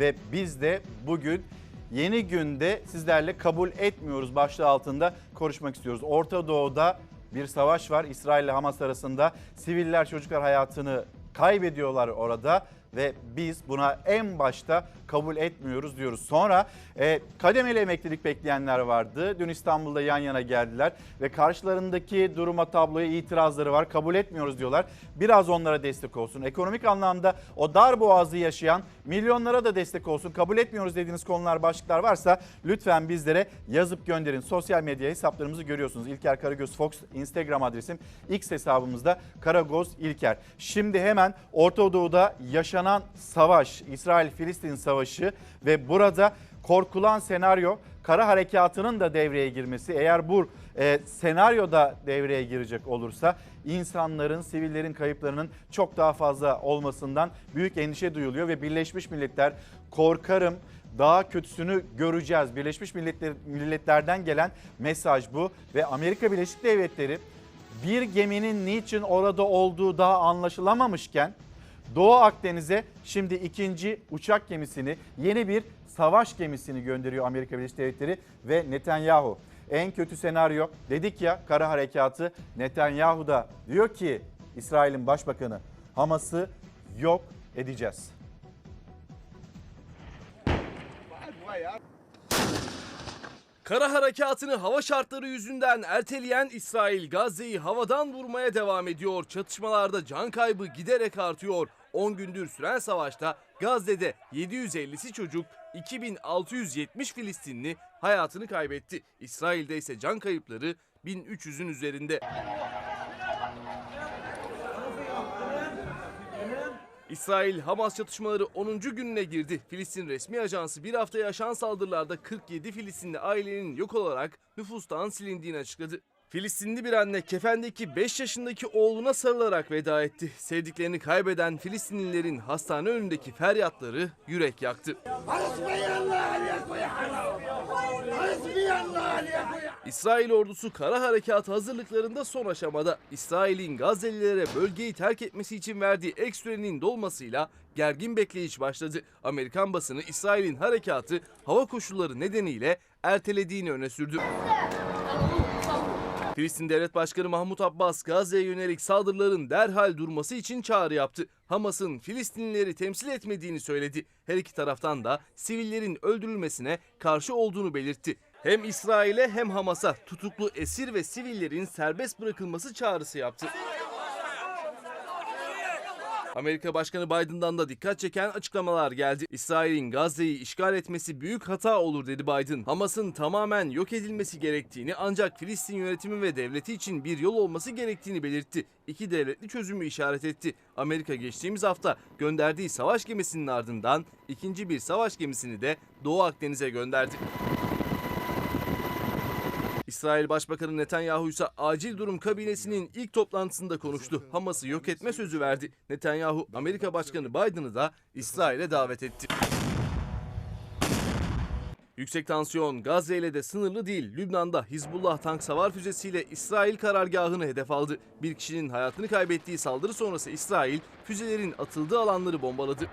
ve biz de bugün yeni günde sizlerle kabul etmiyoruz başlığı altında konuşmak istiyoruz. Orta Doğu'da bir savaş var İsrail ile Hamas arasında. Siviller çocuklar hayatını kaybediyorlar orada ve biz buna en başta kabul etmiyoruz diyoruz. Sonra e, kademeli emeklilik bekleyenler vardı. Dün İstanbul'da yan yana geldiler ve karşılarındaki duruma tabloya itirazları var. Kabul etmiyoruz diyorlar. Biraz onlara destek olsun. Ekonomik anlamda o dar boğazı yaşayan milyonlara da destek olsun. Kabul etmiyoruz dediğiniz konular, başlıklar varsa lütfen bizlere yazıp gönderin. Sosyal medya hesaplarımızı görüyorsunuz. İlker Karagöz Fox Instagram adresim. X hesabımızda Karagöz İlker. Şimdi hemen Orta Doğu'da yaşanan savaş, İsrail-Filistin savaşı ve burada korkulan senaryo kara harekatının da devreye girmesi. Eğer bu e, senaryoda devreye girecek olursa insanların, sivillerin kayıplarının çok daha fazla olmasından büyük endişe duyuluyor ve Birleşmiş Milletler korkarım daha kötüsünü göreceğiz. Birleşmiş Milletler, Milletler'den gelen mesaj bu ve Amerika Birleşik Devletleri bir geminin niçin orada olduğu daha anlaşılamamışken Doğu Akdeniz'e şimdi ikinci uçak gemisini, yeni bir savaş gemisini gönderiyor Amerika Birleşik Devletleri ve Netanyahu. En kötü senaryo dedik ya kara harekatı Netanyahu da diyor ki İsrail'in başbakanı Hamas'ı yok edeceğiz. Kara harekatını hava şartları yüzünden erteleyen İsrail Gazze'yi havadan vurmaya devam ediyor. Çatışmalarda can kaybı giderek artıyor. 10 gündür süren savaşta Gazze'de 750'si çocuk, 2670 Filistinli hayatını kaybetti. İsrail'de ise can kayıpları 1300'ün üzerinde. İsrail-Hamas çatışmaları 10. gününe girdi. Filistin resmi ajansı bir hafta yaşanan saldırılarda 47 Filistinli ailenin yok olarak nüfustan silindiğini açıkladı. Filistinli bir anne kefendeki 5 yaşındaki oğluna sarılarak veda etti. Sevdiklerini kaybeden Filistinlilerin hastane önündeki feryatları yürek yaktı. İsrail ordusu kara harekatı hazırlıklarında son aşamada İsrail'in Gazelilere bölgeyi terk etmesi için verdiği ek sürenin dolmasıyla gergin bekleyiş başladı. Amerikan basını İsrail'in harekatı hava koşulları nedeniyle ertelediğini öne sürdü. Filistin Devlet Başkanı Mahmut Abbas Gazze'ye yönelik saldırıların derhal durması için çağrı yaptı. Hamas'ın Filistinlileri temsil etmediğini söyledi. Her iki taraftan da sivillerin öldürülmesine karşı olduğunu belirtti. Hem İsrail'e hem Hamas'a tutuklu esir ve sivillerin serbest bırakılması çağrısı yaptı. Amerika Başkanı Biden'dan da dikkat çeken açıklamalar geldi. İsrail'in Gazze'yi işgal etmesi büyük hata olur dedi Biden. Hamas'ın tamamen yok edilmesi gerektiğini ancak Filistin yönetimi ve devleti için bir yol olması gerektiğini belirtti. İki devletli çözümü işaret etti. Amerika geçtiğimiz hafta gönderdiği savaş gemisinin ardından ikinci bir savaş gemisini de Doğu Akdeniz'e gönderdi. İsrail Başbakanı Netanyahu ise acil durum kabinesinin ilk toplantısında konuştu. Hamas'ı yok etme sözü verdi. Netanyahu Amerika Başkanı Biden'ı da İsrail'e davet etti. Yüksek tansiyon Gazze ile de sınırlı değil. Lübnan'da Hizbullah tank savar füzesiyle İsrail karargahını hedef aldı. Bir kişinin hayatını kaybettiği saldırı sonrası İsrail füzelerin atıldığı alanları bombaladı.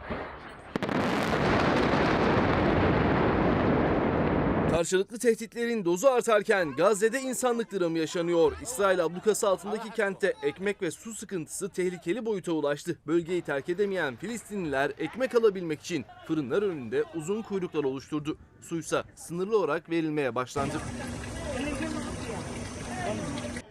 Karşılıklı tehditlerin dozu artarken Gazze'de insanlık dramı yaşanıyor. İsrail ablukası altındaki kentte ekmek ve su sıkıntısı tehlikeli boyuta ulaştı. Bölgeyi terk edemeyen Filistinliler ekmek alabilmek için fırınlar önünde uzun kuyruklar oluşturdu. Suysa sınırlı olarak verilmeye başlandı.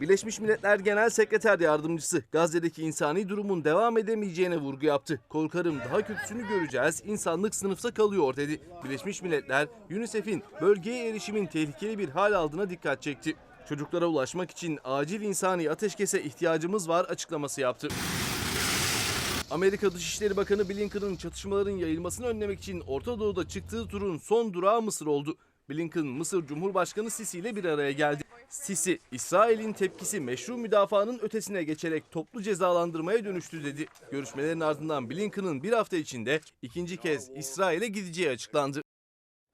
Birleşmiş Milletler Genel Sekreter Yardımcısı Gazze'deki insani durumun devam edemeyeceğine vurgu yaptı. Korkarım daha kötüsünü göreceğiz, insanlık sınıfta kalıyor dedi. Birleşmiş Milletler UNICEF'in bölgeye erişimin tehlikeli bir hal aldığına dikkat çekti. Çocuklara ulaşmak için acil insani ateşkese ihtiyacımız var açıklaması yaptı. Amerika Dışişleri Bakanı Blinken'ın çatışmaların yayılmasını önlemek için Orta Doğu'da çıktığı turun son durağı Mısır oldu. Blinken Mısır Cumhurbaşkanı Sisi ile bir araya geldi. Sisi, İsrail'in tepkisi meşru müdafaanın ötesine geçerek toplu cezalandırmaya dönüştü dedi. Görüşmelerin ardından Blinken'ın bir hafta içinde ikinci kez İsrail'e gideceği açıklandı.